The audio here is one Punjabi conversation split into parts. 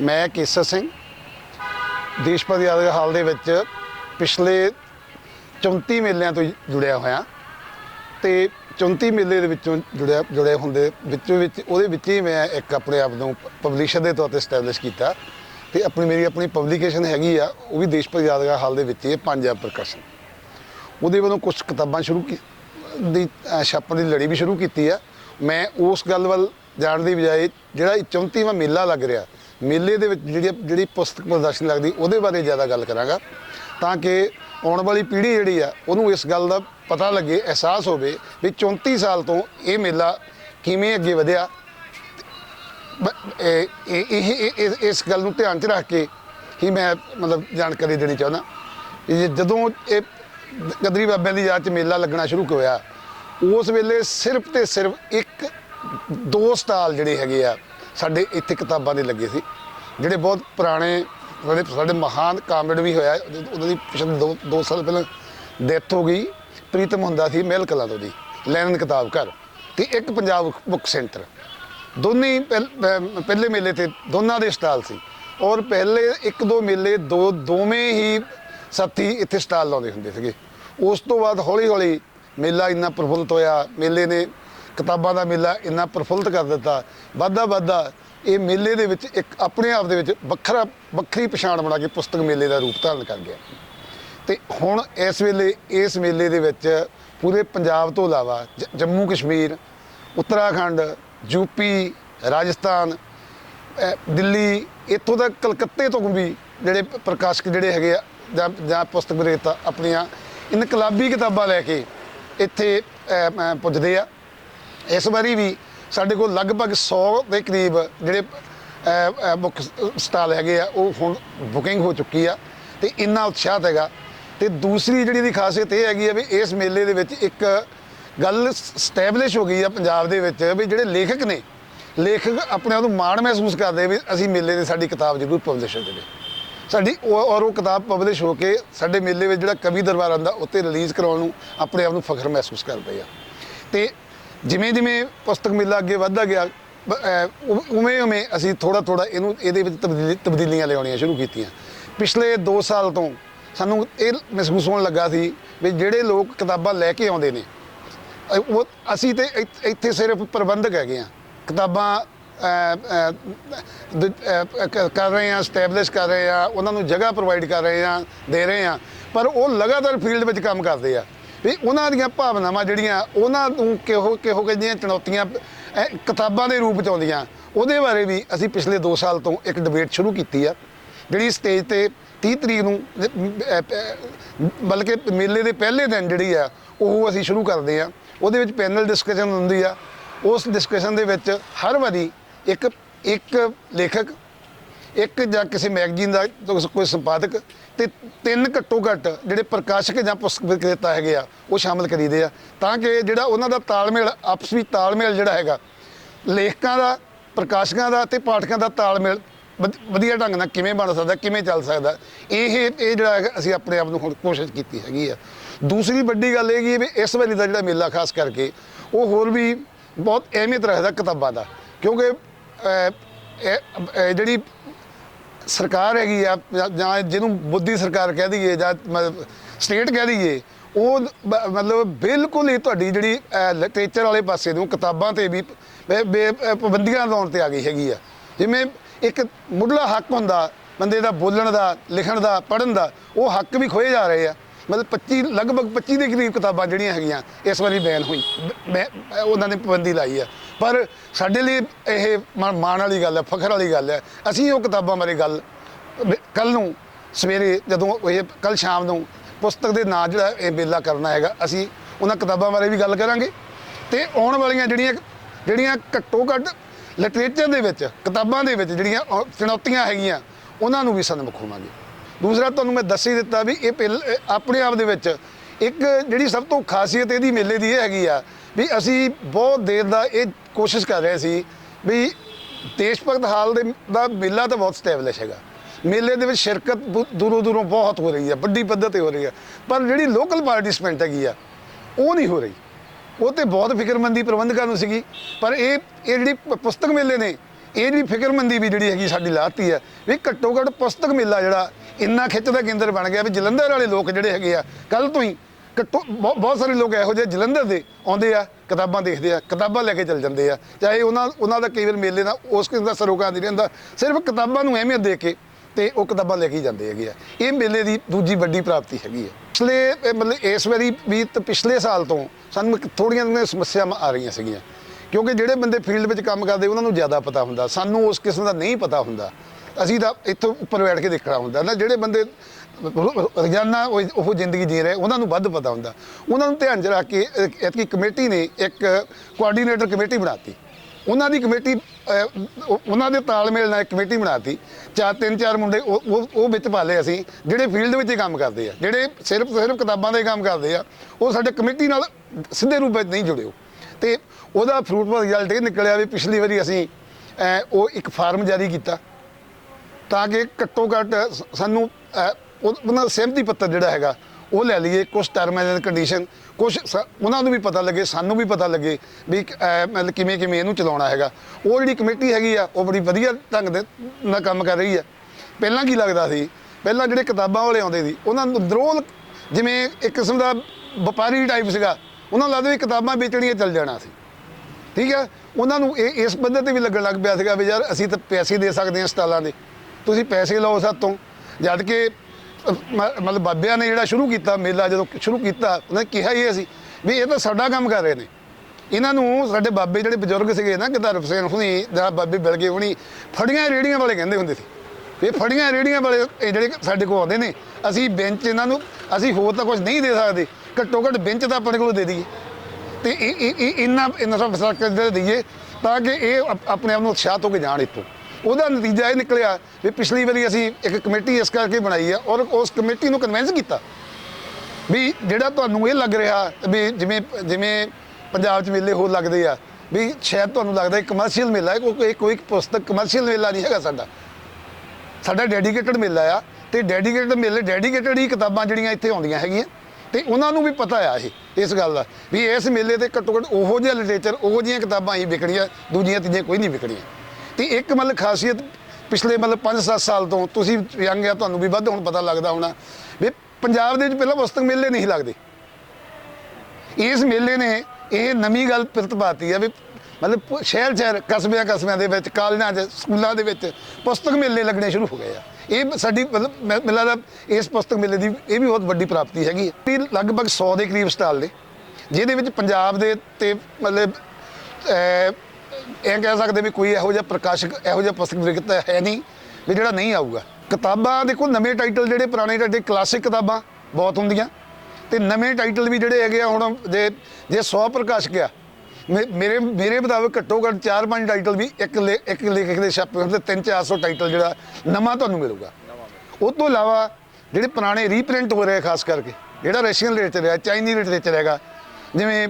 ਮੈਂ ਕੇਸਰ ਸਿੰਘ। ਦੇਸ਼ਪਤੀ ਯਾਦਗਾਰ ਹਾਲ ਦੇ ਵਿੱਚ ਪਿਛਲੇ 34 ਮੇਲਿਆਂ ਤੋਂ ਜੁੜਿਆ ਹੋਇਆ। ਤੇ 34 ਮੇਲੇ ਦੇ ਵਿੱਚੋਂ ਜੁੜਿਆ, ਜੁੜੇ ਹੁੰਦੇ ਵਿੱਚੋਂ ਵਿੱਚ, ਉਹਦੇ ਵਿੱਚ ਹੀ ਮੈਂ ਇੱਕ ਆਪਣੇ ਆਪ ਨੂੰ ਪਬਲਿਸ਼ਰ ਦੇ ਤੌਰ ਤੇ ਸਟੈਬਲਿਸ਼ ਕੀਤਾ। ਤੇ ਆਪਣੀ ਮੇਰੀ ਆਪਣੀ ਪਬਲੀਕੇਸ਼ਨ ਹੈਗੀ ਆ, ਉਹ ਵੀ ਦੇਸ਼ਪਤੀ ਯਾਦਗਾਰ ਹਾਲ ਦੇ ਵਿੱਚ ਹੀ ਹੈ, ਪੰਜਾਬ ਪ੍ਰਕਾਸ਼ਨ। ਉਹਦੇ ਵੱਲੋਂ ਕੁਝ ਕਿਤਾਬਾਂ ਸ਼ੁਰੂ ਕੀ, ਦੀ ਛਾਪਣ ਦੀ ਲੜੀ ਵੀ ਸ਼ੁਰੂ ਕੀਤੀ ਆ। ਮੈਂ ਉਸ ਗੱਲ ਵੱਲ ਜਾਣ ਦੀ ਬਜਾਏ ਜਿਹੜਾ ਇਹ 34ਵਾਂ ਮੇਲਾ ਲੱਗ ਰਿਹਾ ਮੇਲੇ ਦੇ ਵਿੱਚ ਜਿਹੜੀ ਜਿਹੜੀ ਪੁਸਤਕ ਪ੍ਰਦਰਸ਼ਨੀ ਲੱਗਦੀ, ਉਹਦੇ ਬਾਰੇ ਜ਼ਿਆਦਾ ਗੱਲ ਕਰਾਂਗਾ ਤਾਂ ਕਿ ਆਉਣ ਵਾਲੀ ਪੀੜ੍ਹੀ ਜਿਹੜੀ ਆ, ਉਹਨੂੰ ਇਸ ਗੱਲ ਦਾ ਪਤਾ ਲੱਗੇ, ਅਹਿਸਾਸ ਹੋਵੇ ਵੀ 34 ਸਾਲ ਤੋਂ ਇਹ ਮੇਲਾ ਕਿਵੇਂ ਅੱਗੇ ਵਧਿਆ। ਬ- ਇਹ ਇਸ ਗੱਲ ਨੂੰ ਧਿਆਨ 'ਚ ਰੱਖ ਕੇ ਹੀ ਮੈਂ ਮਤਲਬ ਜਾਣਕਾਰੀ ਦੇਣੀ ਚਾਹੁੰਦਾ। ਜਦੋਂ ਇਹ ਗਦਰੀ ਬਾਬਿਆਂ ਦੀ ਯਾਦ 'ਚ ਮੇਲਾ ਲੱਗਣਾ ਸ਼ੁਰੂ ਹੋਇਆ, ਉਸ ਵੇਲੇ ਸਿਰਫ ਤੇ ਸਿਰਫ ਇੱਕ ਦੋ ਸਟਾਲ ਜਿਹੜੇ ਹੈਗੇ ਆ ਸਾਡੇ ਇੱਥੇ ਕਿਤਾਬਾਂ ਦੇ ਲੱਗੇ ਸੀ, ਜਿਹੜੇ ਬਹੁਤ ਪੁਰਾਣੇ, ਸਾਡੇ ਸਾਡੇ ਮਹਾਨ ਕਾਮਰੇਡ ਵੀ ਹੋਇਆ ਉਹਨਾਂ ਦੀ ਪਿਛਲੇ ਦੋ ਦੋ ਸਾਲ ਪਹਿਲਾਂ ਡੈਥ ਹੋ ਗਈ, ਪ੍ਰੀਤਮ ਹੁੰਦਾ ਸੀ ਮਹਿਲ ਕਲਾਂ ਤੋਂ ਜੀ ਲੈਨਨ ਕਿਤਾਬ ਘਰ ਤੇ ਇੱਕ ਪੰਜਾਬ ਬੁੱਕ ਸੈਂਟਰ। ਦੋਨੇ ਪਹਿਲ- ਪਹਿਲੇ ਮੇਲੇ ਤੇ ਦੋਨਾਂ ਦੇ ਸਟਾਲ ਸੀ। ਔਰ ਪਹਿਲੇ ਇੱਕ ਦੋ ਮੇਲੇ ਦੋ, ਦੋਵੇਂ ਹੀ ਸਾਥੀ ਇੱਥੇ ਸਟਾਲ ਲਾਉਂਦੇ ਹੁੰਦੇ ਸੀਗੇ। ਉਸ ਤੋਂ ਬਾਅਦ ਹੌਲੀ ਹੌਲੀ ਮੇਲਾ ਇੰਨਾ ਪ੍ਰਫੁੱਲਤ ਹੋਇਆ, ਮੇਲੇ ਨੇ ਕਿਤਾਬਾਂ ਦਾ ਮੇਲਾ ਇੰਨਾ ਪ੍ਰਫੁੱਲਤ ਕਰ ਦਿੱਤਾ। ਵਾਧਾ ਵਾਧਾ ਇਹ ਮੇਲੇ ਦੇ ਵਿੱਚ ਇੱਕ ਆਪਣੇ ਆਪ ਦੇ ਵਿੱਚ ਵੱਖਰਾ ਵੱਖਰੀ ਪਛਾਣ ਬਣਾ ਕੇ ਪੁਸਤਕ ਮੇਲੇ ਦਾ ਰੂਪ ਧਾਰਨ ਕਰ ਗਿਆ। ਤੇ ਹੁਣ ਇਸ ਵੇਲੇ ਇਸ ਮੇਲੇ ਦੇ ਵਿੱਚ ਪੂਰੇ ਪੰਜਾਬ ਤੋਂ ਇਲਾਵਾ ਜ- ਜੰਮੂ ਕਸ਼ਮੀਰ, ਉੱਤਰਾਖੰਡ ਯੂਪੀ ਰਾਜਸਥਾਨ ਦਿੱਲੀ, ਇੱਥੋਂ ਤੱਕ ਕਲਕੱਤੇ ਤੋਂ ਵੀ ਜਿਹੜੇ ਪ੍ਰਕਾਸ਼ਕ ਜਿਹੜੇ ਹੈਗੇ ਆ ਜਾਂ ਜਾਂ ਪੁਸਤਕ ਵਿਕਰੇਤਾ ਆਪਣੀਆਂ ਇਨਕਲਾਬੀ ਕਿਤਾਬਾਂ ਲੈ ਕੇ ਇੱਥੇ ਪੁੱਜਦੇ ਆ। ਇਸ ਵਾਰੀ ਵੀ ਸਾਡੇ ਕੋਲ ਲਗਭਗ 100 ਦੇ ਕਰੀਬ ਜਿਹੜੇ ਬੁੱਕ ਸਟਾਲ ਹੈਗੇ ਆ, ਉਹ ਹੁਣ ਬੁਕਿੰਗ ਹੋ ਚੁੱਕੀ ਆ ਤੇ ਇੰਨਾ ਉਤਸ਼ਾਹਤ ਹੈਗਾ। ਤੇ ਦੂਸਰੀ ਜਿਹੜੀ ਦੀ ਖਾਸੀਅਤ ਇਹ ਹੈਗੀ ਆ ਵੀ ਇਸ ਮੇਲੇ ਦੇ ਵਿੱਚ ਇੱਕ ਗੱਲ ਸਟੈਬਲਿਸ਼ ਹੋ ਗਈ ਆ ਪੰਜਾਬ ਦੇ ਵਿੱਚ ਵੀ ਜਿਹੜੇ ਲੇਖਕ ਨੇ, ਲੇਖਕ ਆਪਣੇ ਆਪ ਨੂੰ ਮਾਣ ਮਹਿਸੂਸ ਕਰਦੇ ਵੀ ਅਸੀਂ ਮੇਲੇ ਦੇ ਸਾਡੀ ਕਿਤਾਬ ਜ਼ਰੂਰ ਪਬਲਿਸ਼ ਹੋ ਜਾਵੇ। ਸਾਡੀ ਉਹ- ਔਰ ਉਹ ਕਿਤਾਬ ਪਬਲਿਸ਼ ਹੋ ਕੇ ਸਾਡੇ ਮੇਲੇ ਵਿੱਚ ਜਿਹੜਾ ਕਵੀ ਦਰਬਾਰ ਆਉਂਦਾ ਉੱਤੇ ਰਿਲੀਜ਼ ਕਰਾਉਣ ਨੂੰ ਆਪਣੇ ਆਪ ਨੂੰ ਫਖਰ ਮਹਿਸੂਸ ਕਰਦੇ ਆ। ਤੇ ਜਿਵੇਂ ਜਿਵੇਂ ਪੁਸਤਕ ਮੇਲਾ ਅੱਗੇ ਵੱਧਦਾ ਗਿਆ ਉਵੇਂ ਉਵੇਂ ਅਸੀਂ ਥੋੜਾ ਥੋੜਾ ਇਹਨੂੰ, ਇਹਦੇ ਵਿੱਚ ਤਬਦੀਲੀ, ਤਬਦੀਲੀਆਂ ਲਿਆਉਣੀਆਂ ਸ਼ੁਰੂ ਕੀਤੀਆਂ। ਪਿਛਲੇ 2 ਸਾਲ ਤੋਂ ਸਾਨੂੰ ਇਹ ਮਹਿਸੂਸ ਹੋਣ ਲੱਗਾ ਸੀ ਵੀ ਜਿਹੜੇ ਲੋਕ ਕਿਤਾਬਾਂ ਲੈ ਕੇ ਆਉਂਦੇ ਨੇ ਉਹ ਅਸੀਂ ਤੇ ਇੱਥੇ ਸਿਰਫ ਪ੍ਰਬੰਧਕ ਹੈਗੇ ਆ ਕਿਤਾਬਾਂ ਕਰ ਰਹੇ ਆ ਸਟੈਬਲਿਸ਼ ਕਰ ਰਹੇ ਆ ਉਹਨਾਂ ਨੂੰ ਜਗ੍ਹਾ ਪ੍ਰੋਵਾਈਡ ਕਰ ਰਹੇ ਆ ਦੇ ਰਹੇ ਆ ਪਰ ਉਹ ਲਗਾਤਾਰ ਫੀਲਡ ਵਿੱਚ ਕੰਮ ਕਰਦੇ ਆ। ਵੀ ਉਹਨਾਂ ਦੀਆਂ ਭਾਵਨਾਵਾਂ ਜਿਹੜੀਆਂ ਉਹਨਾਂ ਨੂੰ ਕਿਹੋ ਕਿਹੋ ਜਿਹੀਆਂ ਚੁਣੌਤੀਆਂ ਕਿਤਾਬਾਂ ਦੇ ਰੂਪ ਚ ਆਉਂਦੀਆਂ। ਉਹਦੇ ਬਾਰੇ ਵੀ ਅਸੀਂ ਪਿਛਲੇ 2 ਸਾਲ ਤੋਂ ਇੱਕ ਡਿਬੇਟ ਸ਼ੁਰੂ ਕੀਤੀ ਆ, ਜਿਹੜੀ ਸਟੇਜ ਤੇ 30 ਤਰੀਕ ਨੂੰ ਬਲਕਿ ਮੇਲੇ ਦੇ ਪਹਿਲੇ ਦਿਨ ਜਿਹੜੀ ਆ, ਉਹ ਅਸੀਂ ਸ਼ੁਰੂ ਕਰਦੇ ਆ। ਉਹਦੇ ਵਿੱਚ ਪੈਨਲ ਡਿਸਕਸ਼ਨ ਹੁੰਦੀ ਆ। ਉਸ ਡਿਸਕਸ਼ਨ ਦੇ ਵਿੱਚ ਹਰ ਵਾਰੀ ਇੱਕ ਇੱਕ ਲੇਖਕ ਇੱਕ ਜਾਂ ਕਿਸੇ ਮੈਗਜ਼ੀਨ ਦਾ ਤੋਂ ਕੋਈ ਸੰਪਾਦਕ ਤੇ ਤਿੰਨ ਘੱਟੋ ਘੱਟ ਜਿਹੜੇ ਪ੍ਰਕਾਸ਼ਕ ਜਾਂ ਪੁਸਤਕ ਵਿਕਰੇਤਾ ਹੈਗੇ ਆ, ਉਹ ਸ਼ਾਮਲ ਕਰੀਦੇ ਆ। ਤਾਂ ਕਿ ਜਿਹੜਾ ਉਹਨਾਂ ਦਾ ਤਾਲਮੇਲ, ਆਪਸ ਵਿੱਚ ਤਾਲਮੇਲ ਜਿਹੜਾ ਹੈਗਾ, ਲੇਖਕਾਂ ਦਾ, ਪ੍ਰਕਾਸ਼ਕਾਂ ਦਾ ਤੇ ਪਾਠਕਾਂ ਦਾ ਤਾਲਮੇਲ ਵਧ- ਵਧੀਆ ਢੰਗ ਨਾਲ ਕਿਵੇਂ ਬਣ ਸਕਦਾ, ਕਿਵੇਂ ਚੱਲ ਸਕਦਾ, ਇਹ ਇਹ ਜਿਹੜਾ ਹੈਗਾ, ਅਸੀਂ ਆਪਣੇ ਆਪ ਨੂੰ ਹੁਣ ਕੋਸ਼ਿਸ਼ ਕੀਤੀ ਹੈਗੀ ਆ। ਦੂਸਰੀ ਵੱਡੀ ਗੱਲ ਇਹ ਹੈਗੀ ਹੈ ਵੀ ਇਸ ਵਾਰੀ ਦਾ ਜਿਹੜਾ ਮੇਲਾ ਖਾਸ ਕਰਕੇ, ਉਹ ਹੋਰ ਵੀ ਬਹੁਤ ਅਹਿਮੀਅਤ ਰੱਖਦਾ ਕਿਤਾਬਾਂ ਦਾ। ਕਿਉਂਕਿ ਜਿਹੜੀ ਸਰਕਾਰ ਹੈਗੀ ਆ, ਜਾਂ- ਜਿਹਨੂੰ ਬੁੱਧੀ ਸਰਕਾਰ ਕਹਿ ਦਈਏ ਜਾਂ ਸਟੇਟ ਕਹਿ ਦਈਏ, ਉਹ ਮਤਲਬ ਬਿਲਕੁਲ ਹੀ ਤੁਹਾਡੀ ਜਿਹੜੀ ਲਿਟਰੇਚਰ ਵਾਲੇ ਪਾਸੇ ਨੂੰ ਕਿਤਾਬਾਂ ਤੇ ਵੀ ਬੇ- ਪਾਬੰਦੀਆਂ ਲਾਉਣ ਤੇ ਆ ਗਈ ਹੈਗੀ ਆ। ਜਿਵੇਂ ਇੱਕ ਮੁੱਢਲਾ ਹੱਕ ਹੁੰਦਾ, ਬੰਦੇ ਦਾ ਬੋਲਣ ਦਾ, ਲਿਖਣ ਦਾ, ਪੜ੍ਹਨ ਦਾ, ਉਹ ਹੱਕ ਵੀ ਖੋਏ ਜਾ ਰਹੇ ਆ। ਮਤਲਬ 25 ਲਗਭਗ 25 ਦੇ ਕਰੀਬ ਕਿਤਾਬਾਂ ਜਿਹੜੀਆਂ ਹੈਗੀਆਂ, ਇਸ ਵਾਰੀ ਬੈਨ ਹੋਈ ਬ- ਉਹਨਾਂ ਨੇ ਪਾਬੰਦੀ ਲਾਈ ਆ। ਪਰ ਸਾਡੇ ਲਈ ਇਹ ਮਾ- ਮਾਣ ਵਾਲੀ ਗੱਲ ਹੈ, ਫਖਰ ਵਾਲੀ ਗੱਲ ਹੈ। ਅਸੀਂ ਉਹ ਕਿਤਾਬਾਂ ਬਾਰੇ ਗੱਲ ਕੱਲ ਨੂੰ ਸਵੇਰੇ ਜਦੋਂ ਇਹ ਕੱਲ ਸ਼ਾਮ ਨੂੰ ਪੁਸਤਕ ਦੇ ਨਾਂ ਜਿਹੜਾ ਇਹ ਮੇਲਾ ਕਰਨਾ ਹੈਗਾ, ਅਸੀਂ ਉਹਨਾਂ ਕਿਤਾਬਾਂ ਬਾਰੇ ਵੀ ਗੱਲ ਕਰਾਂਗੇ। ਤੇ ਆਉਣ ਵਾਲੀਆਂ ਜਿਹੜੀਆਂ ਜਿਹੜੀਆਂ ਘੱਟੋ ਘੱਟ ਲਿਟਰੇਚਰ ਦੇ ਵਿੱਚ, ਕਿਤਾਬਾਂ ਦੇ ਵਿੱਚ ਜਿਹੜੀਆਂ ਚੁਣੌਤੀਆਂ ਹੈਗੀਆਂ, ਉਹਨਾਂ ਨੂੰ ਵੀ ਸਨਮੁਖ ਹੋਵਾਂਗੇ ਦੂਸਰਾ ਤੁਹਾਨੂੰ ਮੈਂ ਦੱਸ ਹੀ ਦਿੱਤਾ ਵੀ ਇਹ ਪਹਿਲ- ਇਹ ਆਪਣੇ ਆਪ ਦੇ ਵਿੱਚ ਇੱਕ ਜਿਹੜੀ ਸਭ ਤੋਂ ਖਾਸੀਅਤ ਇਹਦੀ ਮੇਲੇ ਦੀ ਇਹ ਹੈਗੀ ਆ ਵੀ ਅਸੀਂ ਬਹੁਤ ਦੇਰ ਦਾ ਇਹ ਕੋਸ਼ਿਸ਼ ਕਰ ਰਹੇ ਸੀ ਵੀ ਦੇਸ਼ ਭਗਤ ਹਾਲ ਦੇ ਦਾ ਮੇਲਾ ਤਾਂ ਬਹੁਤ ਸਟੈਬਲਿਸ਼ ਹੈਗਾ। ਮੇਲੇ ਦੇ ਵਿੱਚ ਸ਼ਿਰਕਤ ਦੂ- ਦੂਰੋਂ ਦੂਰੋਂ ਬਹੁਤ ਹੋ ਰਹੀ ਹੈ, ਵੱਡੀ ਪੱਧਰ ਤੇ ਹੋ ਰਹੀ ਹੈ। ਪਰ ਜਿਹੜੀ ਲੋਕਲ ਪਾਰਟਿਸਪੈਂਟ ਹੈਗੀ ਆ, ਉਹ ਨਹੀਂ ਹੋ ਰਹੀ। ਉਹ ਤੇ ਬਹੁਤ ਫਿਕਰਮੰਦੀ ਪ੍ਰਬੰਧਕਾਂ ਨੂੰ ਸੀਗੀ, ਪਰ ਇਹ ਇਹ ਜਿਹੜੀ ਪ- ਪੁਸਤਕ ਮੇਲੇ ਨੇ, ਇਹ ਜਿਹੜੀ ਫਿਕਰਮੰਦੀ ਵੀ ਜਿਹੜੀ ਹੈਗੀ ਸਾਡੀ ਲਾਤੀ ਹੈ, ਵੀ ਘੱਟੋ ਘੱਟ ਪੁਸਤਕ ਮੇਲਾ ਜਿਹੜਾ ਇੰਨਾ ਖਿੱਚ ਦਾ ਕੇਂਦਰ ਬਣ ਗਿਆ ਵੀ ਜਲੰਧਰ ਵਾਲੇ ਲੋਕ ਜਿਹੜੇ ਹੈਗੇ ਆ ਕੱਲ ਤੋਂ ਹੀ ਘੱਟੋ ਬਹੁ- ਬਹੁਤ ਸਾਰੇ ਲੋਕ ਇਹੋ ਜਿਹੇ ਜਲੰਧਰ ਦੇ ਆਉਂਦੇ ਆ, ਕਿਤਾਬਾਂ ਦੇਖਦੇ ਆ, ਕਿਤਾਬਾਂ ਲੈ ਕੇ ਚੱਲ ਜਾਂਦੇ ਆ। ਚਾਹੇ ਉਹਨਾਂ ਉਹਨਾਂ ਦਾ ਕਈ ਵਾਰ ਮੇਲੇ ਦਾ, ਉਸ ਕਿਸਮ ਦਾ ਸਰੋਕਾਰ ਨਹੀਂ ਰਹਿੰਦਾ, ਸਿਰਫ ਕਿਤਾਬਾਂ ਨੂੰ ਅਹਿਮੀਅਤ ਦੇ ਕੇ ਤੇ ਉਹ ਕਿਤਾਬਾਂ ਲੈ ਕੇ ਹੀ ਜਾਂਦੇ ਹੈਗੇ ਆ। ਇਹ ਮੇਲੇ ਦੀ ਦੂਜੀ ਵੱਡੀ ਪ੍ਰਾਪਤੀ ਹੈਗੀ ਆ। ਪਿਛਲੇ ਮਤਲਬ ਇਸ ਵਾਰੀ ਵੀ ਪਿਛਲੇ ਸਾਲ ਤੋਂ ਸਾਨੂੰ ਥੋੜੀਆਂ ਸਮੱਸਿਆਵਾਂ ਆ ਰਹੀਆਂ ਸੀਗੀਆਂ। ਕਿਉਂਕਿ ਜਿਹੜੇ ਬੰਦੇ ਫੀਲਡ ਵਿੱਚ ਕੰਮ ਕਰਦੇ, ਉਹਨਾਂ ਨੂੰ ਜ਼ਿਆਦਾ ਪਤਾ ਹੁੰਦਾ। ਸਾਨੂੰ ਉਸ ਕਿਸਮ ਦਾ ਨਹੀਂ ਪਤਾ ਹੁੰਦਾ। ਅਸੀਂ ਤਾਂ ਇੱਥੋਂ ਉੱਪਰ ਬੈਠ ਕੇ ਦੇਖਣਾ ਹੁੰਦਾ। ਨਾ ਜਿਹੜੇ ਬੰਦੇ ਰੋਜ਼ਾਨਾ ਉਹ ਜ਼ਿੰਦਗੀ ਜੀ ਰਹੇ, ਉਹਨਾਂ ਨੂੰ ਵੱਧ ਪਤਾ ਹੁੰਦਾ। ਉਹਨਾਂ ਨੂੰ ਧਿਆਨ 'ਚ ਰੱਖ ਕੇ ਇਤਕੀ ਕਮੇਟੀ ਨੇ ਇੱਕ ਕੋਆਰਡੀਨੇਟਰ ਕਮੇਟੀ ਬਣਾਤੀ। ਉਹਨਾਂ ਦੀ ਕਮੇਟੀ ਉਹਨਾਂ ਦੇ ਤਾਲਮੇਲ ਨਾਲ ਇੱਕ ਕਮੇਟੀ ਬਣਾਤੀ। ਚਾਰ, ਤਿੰਨ, ਚਾਰ ਮੁੰਡੇ ਉਹ, ਉਹ- ਉਹ ਵਿੱਚ ਪਾਲੇ ਅਸੀਂ, ਜਿਹੜੇ ਫੀਲਡ ਵਿੱਚ ਹੀ ਕੰਮ ਕਰਦੇ ਆ, ਜਿਹੜੇ ਸਿਰਫ ਸਿਰਫ ਕਿਤਾਬਾਂ ਦੇ ਕੰਮ ਕਰਦੇ ਆ, ਉਹ ਸਾਡੇ ਕਮੇਟੀ ਨਾਲ ਸਿੱਧੇ ਰੂਪ ਵਿੱਚ ਨਹੀਂ ਜੁੜੇ ਉਹ ਤੇ ਉਹਦਾ ਫਰੂਟਫੁਲ ਰਿਜ਼ਲਟ ਇਹ ਨਿਕਲਿਆ ਵੀ ਪਿਛਲੀ ਵਾਰੀ ਅਸੀਂ ਉਹ ਇੱਕ ਫਾਰਮ ਜਾਰੀ ਕੀਤਾ, ਤਾਂ ਕਿ ਘੱਟੋ ਘੱਟ ਸ- ਸਾਨੂੰ ਉਹਨਾਂ ਦਾ ਸਹਿਮਤੀ ਪੱਤਰ ਜਿਹੜਾ ਹੈਗਾ, ਉਹ ਲੈ ਲਈਏ ਕੁਝ ਟਰਮ ਐਂਡ ਕੰਡੀਸ਼ਨ ਕੁਝ ਉਹਨਾਂ ਨੂੰ ਵੀ ਪਤਾ ਲੱਗੇ, ਸਾਨੂੰ ਵੀ ਪਤਾ ਲੱਗੇ ਵੀ ਮਤਲਬ ਕਿਵੇਂ ਕਿਵੇਂ ਇਹਨੂੰ ਚਲਾਉਣਾ ਹੈਗਾ। ਉਹ ਜਿਹੜੀ ਕਮੇਟੀ ਹੈਗੀ ਆ, ਉਹ ਬੜੀ ਵਧੀਆ ਢੰਗ ਦੇ ਨਾਲ ਕੰਮ ਕਰ ਰਹੀ ਆ। ਪਹਿਲਾਂ ਕੀ ਲੱਗਦਾ ਸੀ? ਪਹਿਲਾਂ ਜਿਹੜੇ ਕਿਤਾਬਾਂ ਵਾਲੇ ਆਉਂਦੇ ਸੀ, ਉਹਨਾਂ ਨੂੰ ਦਰੋਲ ਜਿਵੇਂ ਇੱਕ ਕਿਸਮ ਦਾ ਵਪਾਰੀ ਟਾਈਪ ਸੀਗਾ, ਉਹਨਾਂ ਨੂੰ ਲੱਗਦਾ ਵੀ ਕਿਤਾਬਾਂ ਵੇਚਣੀਆਂ ਚੱਲ ਜਾਣਾ ਸੀ। ਠੀਕ ਹੈ ਉਹਨਾਂ ਨੂੰ ਇਹ ਇਸ ਬੰਦੇ ਤੇ ਵੀ ਲੱਗਣ ਲੱਗ ਪਿਆ ਸੀਗਾ ਵੀ ਯਾਰ ਅਸੀਂ ਤਾਂ ਪੈਸੇ ਦੇ ਸਕਦੇ ਹਾਂ ਸਟਾਲਾਂ ਦੇ। ਤੁਸੀਂ ਪੈਸੇ ਲਓ ਸਾਤੋਂ। ਜਦ ਕਿ ਮ- ਮਤਲਬ ਬਾਬਿਆਂ ਨੇ ਜਿਹੜਾ ਸ਼ੁਰੂ ਕੀਤਾ, ਮੇਲਾ ਜਦੋਂ ਸ਼ੁਰੂ ਕੀਤਾ, ਉਹਨਾਂ ਨੇ ਕਿਹਾ ਹੀ ਅਸੀਂ ਵੀ ਇਹ ਤਾਂ ਸਾਡਾ ਕੰਮ ਕਰ ਰਹੇ ਨੇ। ਇਹਨਾਂ ਨੂੰ ਸਾਡੇ ਬਾਬੇ ਜਿਹੜੇ ਬਜ਼ੁਰਗ ਸੀਗੇ ਨਾ ਕਿਦਾਰ ਹੁਸੈਨ ਹੁਣੀ ਜਾਂ ਬਾਬੇ ਬਿਲਗੇ ਹੁਣੀ, ਫੜੀਆਂ ਰੇੜੀਆਂ ਵਾਲੇ ਕਹਿੰਦੇ ਹੁੰਦੇ ਸੀ। ਇਹ ਫੜੀਆਂ ਰੇੜੀਆਂ ਵਾਲੇ ਇਹ ਜਿਹੜੇ ਸਾਡੇ ਕੋਲ ਆਉਂਦੇ ਨੇ, ਅਸੀਂ ਬੈਂਚ ਇਹਨਾਂ ਨੂੰ, ਅਸੀਂ ਹੋਰ ਤਾਂ ਕੁਝ ਨਹੀਂ ਦੇ ਸਕਦੇ। ਘੱਟੋ ਘੱਟ ਬੈਂਚ ਤਾਂ ਆਪਣੇ ਕੋਲ ਦੇ ਦਈਏ। ਤੇ ਇਹ ਇਹ ਇਹ ਇੰਨਾ ਇੰਨਾ ਸਭ ਫਸਲ ਕਰਦੇ ਦਈਏ ਤਾਂ ਕਿ ਇਹ ਆਪ- ਆਪਣੇ ਆਪ ਨੂੰ ਉਤਸ਼ਾਹਤ ਹੋ ਕੇ ਜਾਣ ਇੱਥੋਂ। ਉਹਦਾ ਨਤੀਜਾ ਇਹ ਨਿਕਲਿਆ ਵੀ ਪਿਛਲੀ ਵਾਰੀ ਅਸੀਂ ਇੱਕ ਕਮੇਟੀ ਇਸ ਕਰਕੇ ਬਣਾਈ ਆ ਔਰ ਉਸ ਕਮੇਟੀ ਨੂੰ ਕਨਵਿੰਸ ਕੀਤਾ ਵੀ ਜਿਹੜਾ ਤੁਹਾਨੂੰ ਇਹ ਲੱਗ ਰਿਹਾ ਵੀ ਜਿਵੇਂ ਜਿਵੇਂ ਪੰਜਾਬ 'ਚ ਮੇਲੇ ਹੋਰ ਲੱਗਦੇ ਆ, ਵੀ ਸ਼ਾਇਦ ਤੁਹਾਨੂੰ ਲੱਗਦਾ ਇੱਕ ਕਮਰਸ਼ੀਅਲ ਮੇਲਾ ਹੈ ਕੋਈ ਕੋਈ ਪੁਸਤਕ ਕਮਰਸ਼ੀਅਲ ਮੇਲਾ ਨਹੀਂ ਹੈਗਾ ਸਾਡਾ। ਸਾਡਾ ਡੈਡੀਕੇਟਡ ਮੇਲਾ ਆ ਤੇ ਡੈਡੀਕੇਟਡ ਮੇਲੇ ਡੈਡੀਕੇਟਡ ਹੀ ਕਿਤਾਬਾਂ ਜਿਹੜੀਆਂ ਇੱਥੇ ਆਉਂਦੀਆਂ ਹੈਗੀਆਂ ਤੇ ਉਹਨਾਂ ਨੂੰ ਵੀ ਪਤਾ ਆ ਇਹ, ਇਸ ਗੱਲ ਦਾ, ਵੀ ਇਸ ਮੇਲੇ ਤੇ ਘੱਟੋ ਘੱਟ ਉਹੋ ਜਿਹਾ ਲਿਟਰੇਚਰ ਉਹੋ ਜਿਹੀਆਂ ਕਿਤਾਬਾਂ ਹੀ ਵਿਕਣੀਆਂ, ਦੂਜੀਆਂ ਤੀਜੀਆਂ ਕੋਈ ਨਹੀਂ ਵਿਕਣੀਆਂ। ਤੇ ਇੱਕ ਮਤਲਬ ਖਾਸੀਅਤ ਪਿਛਲੇ ਮਤਲਬ 5-7 ਸਾਲ ਤੋਂ ਤੁਸੀਂ ਯੰਗ ਆ, ਤੁਹਾਨੂੰ ਵੀ ਵੱਧ ਹੁਣ ਪਤਾ ਲੱਗਦਾ ਹੋਣਾ ਵੀ ਪੰਜਾਬ ਦੇ ਵਿੱਚ ਪਹਿਲਾਂ ਪੁਸਤਕ ਮੇਲੇ ਨਹੀਂ ਲੱਗਦੇ। ਇਸ ਮੇਲੇ ਨੇ ਇਹ ਨਵੀਂ ਗੱਲ ਪ੍ਰਤਪਾਤੀ ਆ ਵੀ ਮਤਲਬ ਪ- ਸ਼ਹਿਰ ਸ਼ਹਿਰ ਕਸਬਿਆਂ ਕਸਬਿਆਂ ਦੇ ਵਿੱਚ, ਕਾਲਜਾਂ 'ਚ ਸਕੂਲਾਂ ਦੇ ਵਿੱਚ ਪੁਸਤਕ ਮੇਲੇ ਲੱਗਣੇ ਸ਼ੁਰੂ ਹੋ ਗਏ ਆ। ਇਹ ਸਾਡੀ ਮਤਲਬ ਮੈਂ- ਮੈਨੂੰ ਲੱਗਦਾ ਇਸ ਪੁਸਤਕ ਮੇਲੇ ਦੀ ਇਹ ਵੀ ਬਹੁਤ ਵੱਡੀ ਪ੍ਰਾਪਤੀ ਹੈਗੀ ਹੈ ਇਹ ਲਗਭਗ 100 ਦੇ ਕਰੀਬ ਸਟਾਲ ਨੇ, ਜਿਹਦੇ ਵਿੱਚ ਪੰਜਾਬ ਦੇ ਤੇ ਮਤਲਬ ਇਹ ਕਹਿ ਸਕਦੇ ਵੀ ਕੋਈ ਇਹੋ ਜਿਹਾ ਪ੍ਰਕਾਸ਼ਕ, ਇਹੋ ਜਿਹਾ ਪੁਸਤਕ ਵਿਕਤਾ ਹੈ ਨਹੀਂ ਵੀ ਜਿਹੜਾ ਨਹੀਂ ਆਊਗਾ। ਕਿਤਾਬਾਂ ਦੇਖੋ, ਨਵੇਂ ਟਾਈਟਲ ਜਿਹੜੇ ਪੁਰਾਣੇ ਟਾਈਟਲ ਕਲਾਸਿਕ ਕਿਤਾਬਾਂ ਬਹੁਤ ਹੁੰਦੀਆਂ। ਤੇ ਨਵੇਂ ਟਾਈਟਲ ਵੀ ਜਿਹੜੇ ਹੈਗੇ ਆ ਹੁਣ ਜੇ ਜੇ 100 ਪ੍ਰਕਾਸ਼ਕ ਆ, ਮੇ- ਮੇਰੇ ਮੇਰੇ ਮੁਤਾਬਕ ਘੱਟੋ ਘੱਟ 4-5 ਟਾਈਟਲ ਵੀ ਇੱਕ ਲੇ- ਇੱਕ ਲੇਖਕ ਦੇ ਛਾਪੇ ਹੁੰਦੇ 3-400 ਟਾਈਟਲ ਜਿਹੜਾ ਨਵਾਂ ਤੁਹਾਨੂੰ ਮਿਲੂਗਾ। ਉਹ ਤੋਂ ਇਲਾਵਾ ਜਿਹੜੇ ਪੁਰਾਣੇ ਰੀਪ੍ਰਿੰਟ ਹੋ ਰਹੇ ਆ, ਖਾਸ ਕਰਕੇ, ਜਿਹੜਾ ਰਸ਼ੀਅਨ ਲਿਟਰੇਚਰ ਹੈ ਚਾਈਨੀ ਲਿਟਰੇਚਰ ਹੈਗਾ, ਜਿਵੇਂ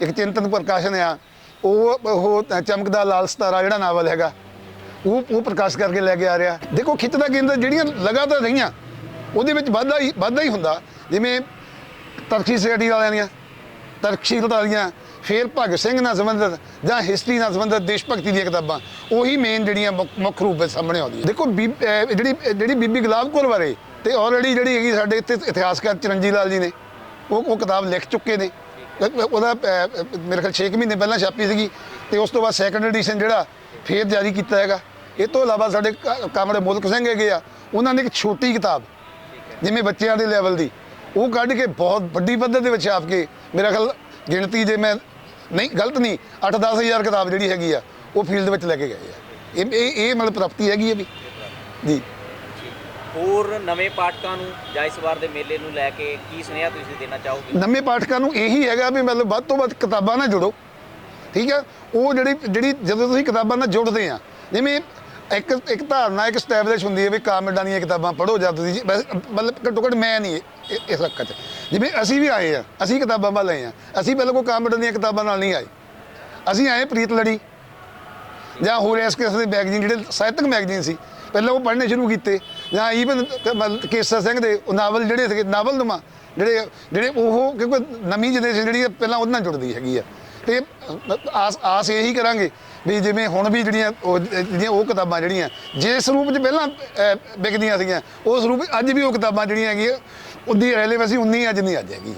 ਇੱਕ ਚਿੰਤਨ ਪ੍ਰਕਾਸ਼ਨ ਆ ਉਹ ਉਹ ਚਮਕਦਾ ਲਾਲ ਸਤਾਰਾ ਜਿਹੜਾ ਨਾਵਲ ਹੈਗਾ, ਉਹ ਉਹ ਪ੍ਰਕਾਸ਼ ਕਰਕੇ ਲੈ ਕੇ ਆ ਰਿਹਾ। ਦੇਖੋ, ਖਿੱਚ ਦਾ ਕੇਂਦਰ ਜਿਹੜੀਆਂ ਲਗਾਤਾਰ ਰਹੀਆਂ, ਉਹਦੇ ਵਿੱਚ ਵਾਧਾ ਹੀ ਵਾਧਾ ਹੀ ਹੁੰਦਾ। ਜਿਵੇਂ ਤਰਕਸ਼ੀ ਸੋਸਾਇਟੀ ਵਾਲਿਆਂ ਦੀਆਂ ਤਰਕਸ਼ੀਲਤਾ ਦੀਆਂ, ਫੇਰ ਭਗਤ ਸਿੰਘ ਨਾਲ ਸੰਬੰਧਿਤ ਜਾਂ ਹਿਸਟਰੀ ਨਾਲ ਸੰਬੰਧਿਤ ਦੇਸ਼ ਭਗਤੀ ਦੀਆਂ ਕਿਤਾਬਾਂ, ਉਹੀ ਮੇਨ ਜਿਹੜੀਆਂ ਮੁੱਖ ਮੁੱਖ ਰੂਪ ਵਿੱਚ ਸਾਹਮਣੇ ਆਉਂਦੀਆਂ। ਦੇਖੋ, ਬੀ- ਜਿਹੜੀ ਜਿਹੜੀ ਬੀਬੀ ਗੁਲਾਬ ਕੌਰ ਬਾਰੇ, ਤੇ ਆਲਰੇਡੀ ਜਿਹੜੀ ਹੈਗੀ ਸਾਡੇ ਇੱਥੇ ਇਤਿਹਾਸਕਾਰ ਚਰਨਜੀਤ ਲਾਲ ਜੀ ਨੇ, ਉਹ ਉਹ ਕਿਤਾਬ ਲਿਖ ਚੁੱਕੇ ਨੇ। ਉਹਦਾ ਅਹ, ਮੇਰੇ ਖਿਆਲ 6 ਮਹੀਨੇ ਪਹਿਲਾਂ ਛਾਪੀ ਸੀਗੀ ਤੇ ਉਸ ਤੋਂ ਬਾਅਦ ਸੈਕੰਡ ਐਡੀਸ਼ਨ ਜਿਹੜਾ ਫੇਰ ਜਾਰੀ ਕੀਤਾ ਹੈਗਾ। ਇਹ ਤੋਂ ਇਲਾਵਾ ਸਾਡੇ ਕ- ਕਾਮੜੇ ਮੁਲਕ ਸਿੰਘ ਹੈਗੇ ਆ ਉਹਨਾਂ ਨੇ ਇੱਕ ਛੋਟੀ ਕਿਤਾਬ ਜਿਵੇਂ ਬੱਚਿਆਂ ਦੇ ਲੈਵਲ ਦੀ ਉਹ ਕੱਢ ਕੇ ਬਹੁਤ ਵੱਡੀ ਪੱਧਰ ਦੇ ਵਿੱਚ ਛਾਪ ਕੇ ਮੇਰਾ ਖਿਆਲ ਗਿਣਤੀ ਜੇ ਮੈਂ ਨਹੀਂ ਗਲਤ ਨਹੀਂ 8-10 ਹਜ਼ਾਰ ਕਿਤਾਬ ਜਿਹੜੀ ਹੈਗੀ ਆ ਉਹ ਫੀਲਡ ਵਿੱਚ ਲੈ ਕੇ ਗਏ ਆ। ਇਹ ਇਹ ਇਹ ਮਤਲਬ ਪ੍ਰਾਪਤੀ ਹੈਗੀ ਹੈ ਵੀ। ਜੀ। ਹੋਰ ਨਵੇਂ ਪਾਠਕਾਂ ਨੂੰ ਜਾਂ ਇਸ ਵਾਰ ਦੇ ਮੇਲੇ ਨੂੰ ਲੈ ਕੇ ਕੀ ਸੁਨੇਹਾ ਤੁਸੀਂ ਦੇਣਾ ਚਾਹੋਗੇ? ਨਵੇਂ ਪਾਠਕਾਂ ਨੂੰ ਇਹੀ ਹੈਗਾ ਵੀ ਮਤਲਬ ਵੱਧ ਤੋਂ ਵੱਧ ਕਿਤਾਬਾਂ ਨਾਲ ਜੁੜੋ। ਠੀਕ ਹੈ ਉਹ ਜਿਹੜੀ ਜਿਹੜੀ ਜਦੋਂ ਤੁਸੀਂ ਕਿਤਾਬਾਂ ਨਾਲ ਜੁੜਦੇ ਆ, ਜਿਵੇਂ ਇੱਕ ਇੱਕ ਧਾਰਨਾ, ਇੱਕ ਸਟੈਬਲਿਸ਼ ਹੁੰਦੀ ਹੈ ਵੀ ਕਾਮੇਡਾਂ ਦੀਆਂ ਕਿਤਾਬਾਂ ਪੜ੍ਹੋ ਜਾਂ ਤੁਸੀਂ ਬਸ, ਮਤਲਬ ਘੱਟੋ ਘੱਟ ਮੈਂ ਨਹੀਂ ਇਸ ਹੱਕ 'ਚ। ਜਿਵੇਂ ਅਸੀਂ ਵੀ ਆਏ ਆ, ਅਸੀਂ ਕਿਤਾਬਾਂ ਵੱਲ ਆਏ ਆ, ਅਸੀਂ ਪਹਿਲਾਂ ਕੋਈ ਕਾਮੇਡਾਂ ਦੀਆਂ ਕਿਤਾਬਾਂ ਨਾਲ ਨਹੀਂ ਆਏ। ਅਸੀਂ ਆਏ ਪ੍ਰੀਤ ਲੜੀ ਜਾਂ ਹੋਰ ਇਸ ਕਿਸਮ ਦੇ ਮੈਗਜ਼ੀਨ, ਜਿਹੜੇ ਸਾਹਿਤਕ ਮੈਗਜ਼ੀਨ ਸੀ। ਪਹਿਲਾਂ ਉਹ ਪੜ੍ਹਨੇ ਸ਼ੁਰੂ ਕੀਤੇ। ਜਾਂ ਈਵਨ ਕੇਸਰ ਸਿੰਘ ਦੇ ਉਹ ਨਾਵਲ ਜਿਹੜੇ ਸੀਗੇ, ਨਾਵਲ ਨੁਮਾ ਜਿਹੜੇ ਜਿਹੜੇ ਉਹ ਕਿਉਂਕਿ ਨਵੀਂ ਜਨਰੇਸ਼ਨ ਜਿਹੜੀ ਹੈ ਪਹਿਲਾਂ ਉਹਦੇ ਨਾਲ ਜੁੜਦੀ ਹੈਗੀ ਆ। ਤੇ ਆਸ ਆਸ ਇਹੀ ਕਰਾਂਗੇ ਵੀ ਜਿਵੇਂ ਹੁਣ ਵੀ ਜਿਹੜੀਆਂ ਉਹ ਜਿਹੜੀਆਂ ਉਹ ਕਿਤਾਬਾਂ ਜਿਹੜੀਆਂ ਜਿਸ ਰੂਪ 'ਚ ਪਹਿਲਾਂ ਵਿਕਦੀਆਂ ਸੀਗੀਆਂ, ਉਸ ਰੂਪ, ਅੱਜ ਵੀ ਉਹ ਕਿਤਾਬਾਂ ਜਿਹੜੀਆਂ ਹੈਗੀਆਂ, ਉਹਦੀ ਰੈਲੇਵੈਂਸੀ ਉਨੀ ਅੱਜ ਨਹੀਂ ਅੱਜ ਹੈਗੀ